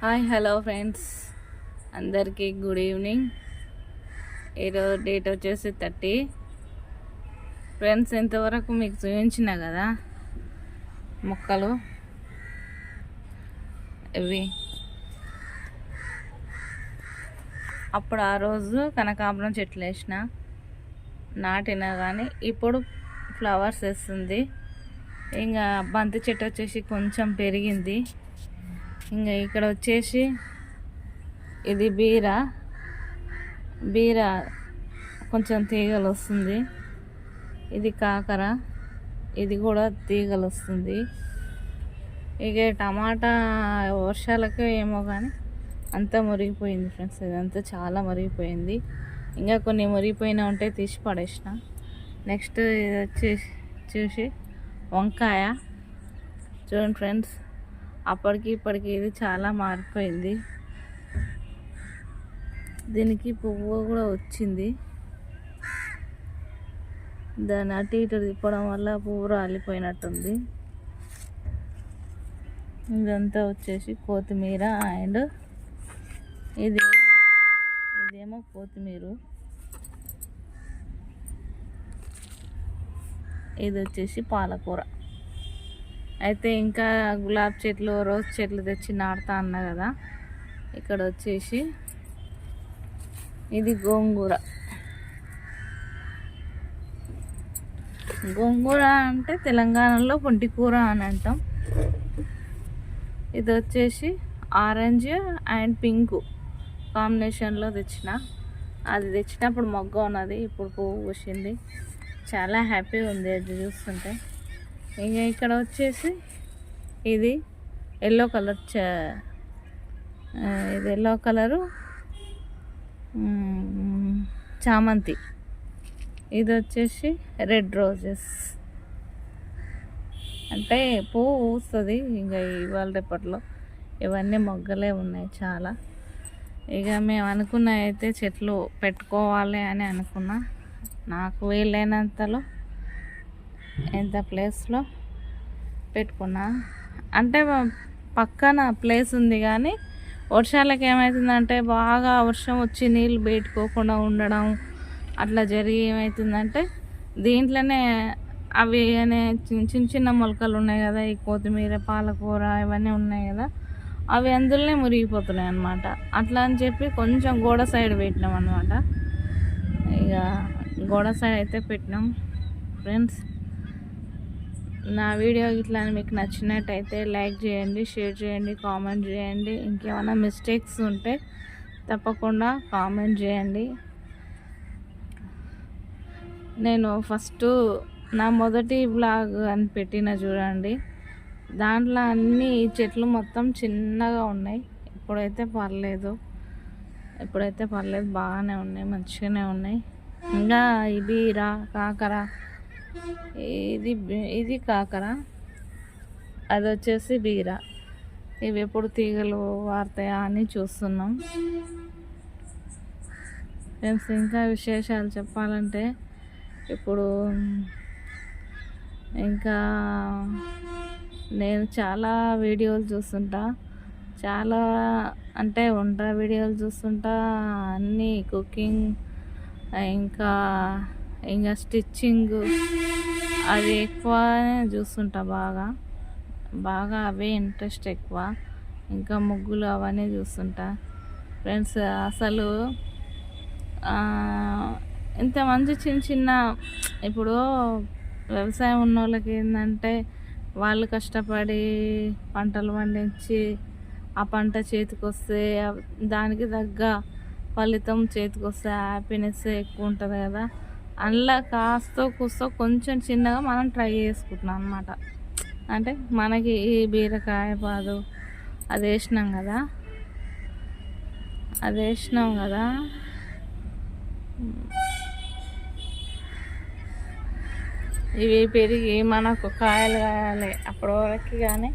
Hi hello friends. అందరికీ good evening. ఈరోజు date వచ్చేసి థర్టీ. ఫ్రెండ్స్ ఇంతవరకు మీకు చూపించిన కదా మొక్కలు? ఇవి. అప్పుడు ఆ రోజు కనకాంబరం చెట్లు వేసిన. నాటిన కానీ ఇప్పుడు ఫ్లవర్స్ వేస్తుంది. ఇంకా బంతి చెట్టు వచ్చేసి కొంచెం పెరిగింది. ఇంకా ఇక్కడ వచ్చేసి ఇది బీర. బీర కొంచెం తీగలు వస్తుంది. ఇది కాకర. ఇది కూడా తీగలు వస్తుంది. ఇక టమాటా వర్షాలకు ఏమో కానీ అంతా మురిగిపోయింది ఫ్రెండ్స్. ఇదంతా చాలా మురిగిపోయింది. ఇంకా కొన్ని మురిగిపోయినా ఉంటే తీసి పడేసిన. నెక్స్ట్ ఇది వచ్చేసి చూసి వంకాయ. చూడండి ఫ్రెండ్స్. అప్పటికి ఇప్పటికి ఇది చాలా మారిపోయింది. దీనికి పువ్వు కూడా వచ్చింది. దాన్ని అటు ఇటు తిప్పడం వల్ల పువ్వు రాలిపోయినట్టుంది. ఇదంతా వచ్చేసి కొత్తిమీర అండ్ ఇది ఇదేమో కొత్తిమీర. ఇది వచ్చేసి పాలకూర. అయితే ఇంకా గులాబ్ చెట్లు రోజ్ చెట్లు తెచ్చి నాటుతా అన్నా కదా. ఇక్కడ వచ్చేసి ఇది గోంగూర. గోంగూర అంటే తెలంగాణలో పొంటికూర అని అంటాం. ఇది వచ్చేసి ఆరెంజ్ అండ్ పింక్ కాంబినేషన్లో తెచ్చిన. అది తెచ్చినప్పుడు మొగ్గ ఉన్నది ఇప్పుడు పువ్వు పూసింది. చాలా హ్యాపీగా ఉంది అది చూస్తుంటే. ఇంకా ఇక్కడ వచ్చేసి ఇది ఎల్లో కలర్ చ ఇది ఎల్లో కలరు చామంతి. ఇది వచ్చేసి రెడ్ రోజెస్. అంటే పువ్వు పూస్తుంది ఇంకా ఇవాళ రేపట్లో. ఇవన్నీ మొగ్గలే ఉన్నాయి చాలా. ఇక మేము అనుకున్న అయితే చెట్లు పెట్టుకోవాలి అని అనుకున్నా. నాకు వీలైనంతలో ఎంత ప్లేస్లో పెట్టుకున్నా. అంటే పక్కన ప్లేస్ ఉంది కానీ వర్షాలకు ఏమవుతుందంటే బాగా వర్షం వచ్చి నీళ్ళు పెట్టుకోకుండా ఉండడం అట్లా జరిగి ఏమవుతుందంటే దీంట్లోనే అవి అనే చిన్న చిన్న చిన్న మొలకలు ఉన్నాయి కదా ఈ కొత్తిమీర పాలకూర ఇవన్నీ ఉన్నాయి కదా అవి అందులోనే మురిగిపోతున్నాయి అన్నమాట. అట్లా అని చెప్పి కొంచెం గోడ సైడ్ పెట్టినాం అనమాట ఇక గోడ సైడ్ అయితే పెట్టినాం. ఫ్రెండ్స్ నా వీడియో ఇట్లా మీకు నచ్చినట్టయితే లైక్ చేయండి షేర్ చేయండి కామెంట్ చేయండి. ఇంకేమైనా మిస్టేక్స్ ఉంటే తప్పకుండా కామెంట్ చేయండి. నేను ఫస్ట్ నా మొదటి బ్లాగ్ అని పెట్టిన చూడండి. దాంట్లో అన్ని చెట్లు మొత్తం చిన్నగా ఉన్నాయి. ఇప్పుడైతే పర్లేదు. ఇప్పుడైతే పర్లేదు. బాగానే ఉన్నాయి. మంచిగానే ఉన్నాయి. ఇంకా ఇవి రా కాకర ఇది ఇది కాకర. అది వచ్చేసి బీర. ఇవి ఎప్పుడు తీగలు వారుతాయా అని చూస్తున్నాం. ఫ్రెండ్స్ ఇంకా విశేషాలు చెప్పాలంటే ఇప్పుడు ఇంకా నేను చాలా వీడియోలు చూస్తుంటా. చాలా అంటే వంట వీడియోలు చూస్తుంటా. అన్నీ కుకింగ్ ఇంకా ఇంకా స్టిచ్చింగ్ అది ఎక్కువ చూస్తుంటా బాగా. బాగా అవే ఇంట్రెస్ట్ ఎక్కువ. ఇంకా ముగ్గులు అవన్నీ చూస్తుంటా. ఫ్రెండ్స్ అసలు ఇంత మంచి చిన్న చిన్న ఇప్పుడు వ్యవసాయం ఉన్న వాళ్ళకి ఏంటంటే వాళ్ళు కష్టపడి పంటలు పండించి ఆ పంట చేతికి వస్తే దానికి తగ్గ ఫలితం చేతికి వస్తే హ్యాపీనెస్ ఎక్కువ ఉంటుంది కదా. అందులో కాస్తో కూస్తో కొంచెం చిన్నగా మనం ట్రై చేసుకుంటున్నాం అనమాట అంటే మనకి ఈ బీరకాయ పాదు అది వేసినాం కదా? అది వేసినాం కదా? ఇవి పెరిగి మనకు కాయలు కాయాలి అప్పటి వరకు కానీ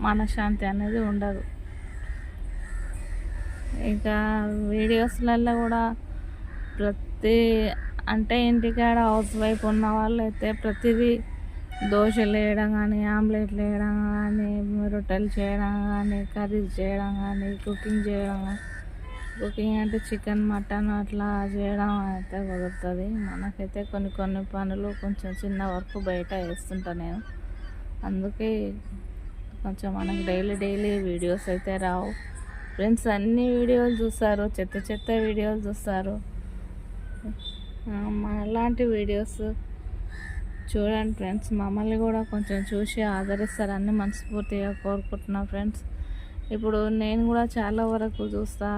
మనశ్శాంతి అనేది ఉండదు. ఇంకా వీడియోస్లలో కూడా ప్రతి అంటే ఇంటికాడ హౌస్ వైఫ్ ఉన్న వాళ్ళు అయితే ప్రతిదీ దోశలు వేయడం కానీ ఆమ్లెట్లు వేయడం కానీ రొట్టెలు చేయడం కానీ కర్రీస్ చేయడం కానీ కుకింగ్ చేయడం కానీ కుకింగ్ అంటే చికెన్ మటన్ అట్లా చేయడం అయితే కుదురుతుంది. మనకైతే కొన్ని కొన్ని పనులు కొంచెం చిన్న వర్క్ బయట వేస్తుంటా నేను. అందుకే కొంచెం మనకు డైలీ డైలీ వీడియోస్ అయితే రావు. ఫ్రెండ్స్ అన్ని వీడియోలు చూస్తారు చెత్త చెత్త వీడియోలు చూస్తారు. మనలాంటి వీడియోస్ చూడండి ఫ్రెండ్స్. మమ్మల్ని కూడా కొంచెం చూసి ఆదరిస్తారని మనస్ఫూర్తిగా కోరుకుంటున్నా ఫ్రెండ్స్. ఇప్పుడు నేను కూడా చాలా వరకు చూస్తా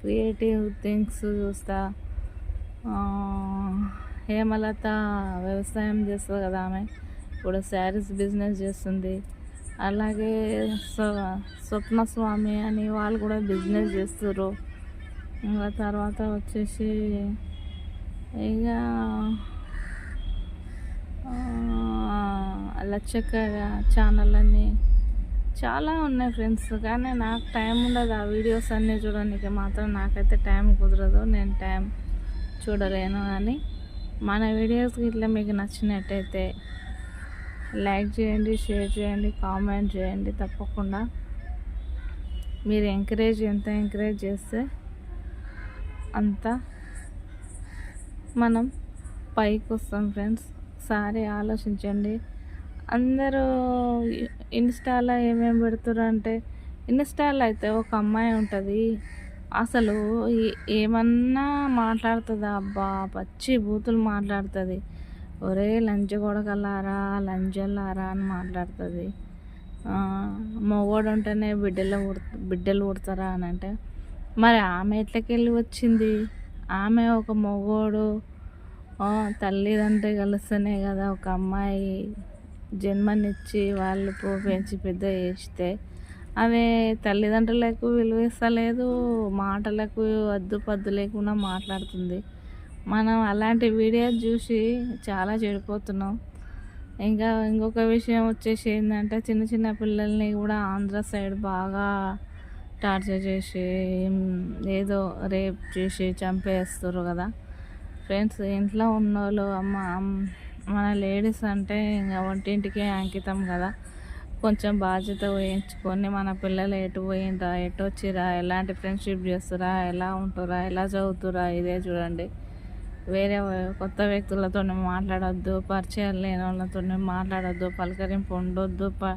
క్రియేటివ్ థింగ్స్ చూస్తా. హేమలత వ్యవసాయం చేస్తుంది కదా ఆమె. ఇప్పుడు శారీస్ బిజినెస్ చేస్తుంది. అలాగే స్వప్న స్వామి అని వాళ్ళు కూడా బిజినెస్ చేస్తారు ఇంకా తర్వాత వచ్చేసి ఇక లచ్చక్క ఛానల్ అని చాలా ఉన్నాయి ఫ్రెండ్స్ కానీ నాకు టైం ఉండదు ఆ వీడియోస్ అన్నీ చూడడానికి మాత్రం నాకైతే టైం కుదరదు నేను టైం చూడలేను కానీ మన వీడియోస్ ఇట్లా మీకు నచ్చినట్టయితే లైక్ చేయండి షేర్ చేయండి కామెంట్ చేయండి తప్పకుండా. మీరు ఎంకరేజ్ ఎంత ఎంకరేజ్ చేస్తే అంత మనం పైకి వస్తాం ఫ్రెండ్స్. సారి ఆలోచించండి. అందరూ ఇన్స్టాలో ఏమేమి పెడుతున్నారు అంటే ఇన్స్టాలో అయితే ఒక అమ్మాయి ఉంటుంది. అసలు ఏమన్నా మాట్లాడుతుందా? అబ్బా పచ్చి బూతులు మాట్లాడుతుంది. ఒరే లంచ్ కొడకల్లారా లంచల్లారా అని మాట్లాడుతుంది. మగవాడు ఉంటేనే బిడ్డలు బిడ్డలు పుడతారా అని అంటే మరి ఆమె ఎట్లకెళ్ళి వచ్చింది? ఆమె ఒక మొగోడు. తల్లిదండ్రి కలిస్తేనే కదా ఒక అమ్మాయి జన్మనిచ్చి వాళ్ళు పెంచి పెద్ద చేస్తే. అవే తల్లిదండ్రులకు విలువిస్తలేదు మాటలకు అద్దు పద్దు లేకుండా మాట్లాడుతుంది. మనం అలాంటి వీడియోస్ చూసి చాలా చెడిపోతున్నాం. ఇంకా ఇంకొక విషయం వచ్చేసి ఏంటంటే చిన్న చిన్న పిల్లల్ని కూడా ఆంధ్ర సైడ్ బాగా టార్చర్ చేసి ఏదో రేప్ చేసి చంపేస్తారు కదా. ఫ్రెండ్స్ ఇంట్లో ఉన్న వాళ్ళు అమ్మ మన లేడీస్ అంటే ఇంకా వంటింటికే అంకితం కదా. కొంచెం బాధ్యత వహించుకొని మన పిల్లలు ఎటు పోయిండ్రా ఎటు వచ్చిరా ఎలాంటి ఫ్రెండ్షిప్ చేస్తురా ఎలా ఉంటురా ఎలా చదువుతురా ఇదే చూడండి. వేరే కొత్త వ్యక్తులతో మాట్లాడొద్దు పరిచయాలు లేని వాళ్ళతో మాట్లాడొద్దు పలకరింపు ఉండొద్దు ప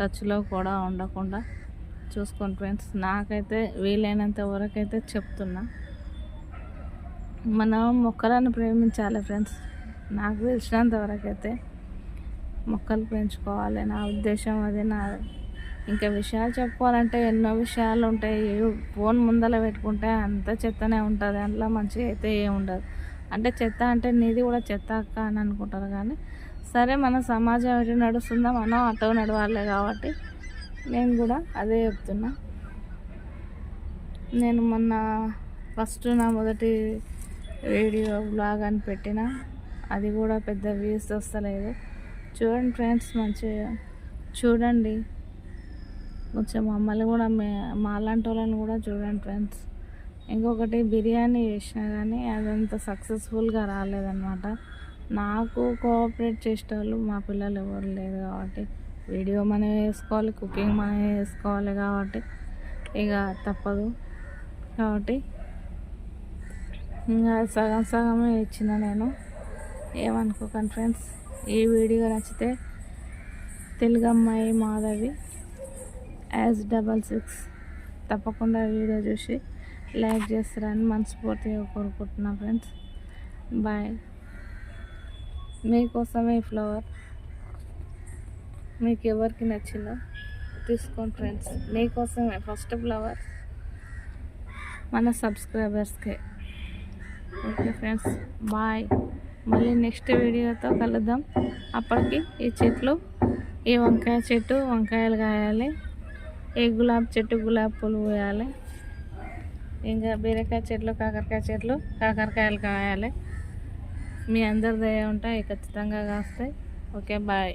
టచ్లో కూడా ఉండకుండా చూసుకోండి ఫ్రెండ్స్. నాకైతే వీలైనంత వరకు అయితే చెప్తున్నా. మనం మొక్కలను ప్రేమించాలి ఫ్రెండ్స్. నాకు తెలిసినంత వరకు అయితే మొక్కలు పెంచుకోవాలి. నా ఉద్దేశం అది. నా ఇంకా విషయాలు చెప్పుకోవాలంటే ఎన్నో విషయాలు ఉంటాయి. ఫోన్ ముందర పెట్టుకుంటే అంత చెత్తనే ఉంటుంది. అందులో మంచిగా అయితే ఏమి ఉండదు. అంటే చెత్త అంటే నీది కూడా చెత్త అక్క అని అనుకుంటారు. కానీ సరే మన సమాజం ఎటు నడుస్తుందో మనం అటో నడవాలి కాబట్టి నేను కూడా అదే చెప్తున్నా. నేను మొన్న ఫస్ట్ నా మొదటి వీడియో బ్లాగ్ అని పెట్టిన. అది కూడా పెద్ద వ్యూస్ వస్తలేదు. చూడండి ఫ్రెండ్స్ మంచిగా చూడండి. కొంచెం మమ్మల్ని కూడా మే మాలాంటి వాళ్ళని కూడా చూడండి ఫ్రెండ్స్. ఇంకొకటి బిర్యానీ చేసినా కానీ అదంత సక్సెస్ఫుల్గా రాలేదన్నమాట. నాకు కోఆపరేట్ చేసేటోళ్ళు మా పిల్లలు ఎవరు లేరు కాబట్టి. వీడియో మనం వేసుకోవాలి కుకింగ్ మనం వేసుకోవాలి కాబట్టి ఇక తప్పదు. కాబట్టి ఇంకా సగం సగమే ఇచ్చిన నేను. ఏమనుకోకండి ఫ్రెండ్స్ ఈ వీడియో నచ్చితే తెలుగు అమ్మాయి మాధవి యాజ్ డబల్ సిక్స్. తప్పకుండా వీడియో చూసి లైక్ చేస్తారని మనస్ఫూర్తిగా కోరుకుంటున్నా ఫ్రెండ్స్. బాయ్. మీకోసమే ఫ్లవర్. మీకు ఎవరికి నచ్చిందో తీసుకోండి ఫ్రెండ్స్. మీకోసమే ఫస్ట్ ఫ్లవర్ మన సబ్స్క్రైబర్స్కే. Okay friends bye. మళ్ళీ నెక్స్ట్ వీడియోతో కలుద్దాం. అప్పటికి ఈ చెట్లు ఈ వంకాయ చెట్టు వంకాయలు కాయాలి. ఈ గులాబీ చెట్టు గులాబీ పూలు పోయాలి. ఇంకా బీరకాయ చెట్లు కాకరకాయ చెట్లు కాకరకాయలు కాయాలి. మీ అందరి దయ ఉంటాయి ఖచ్చితంగా కాస్తాయి. Okay bye.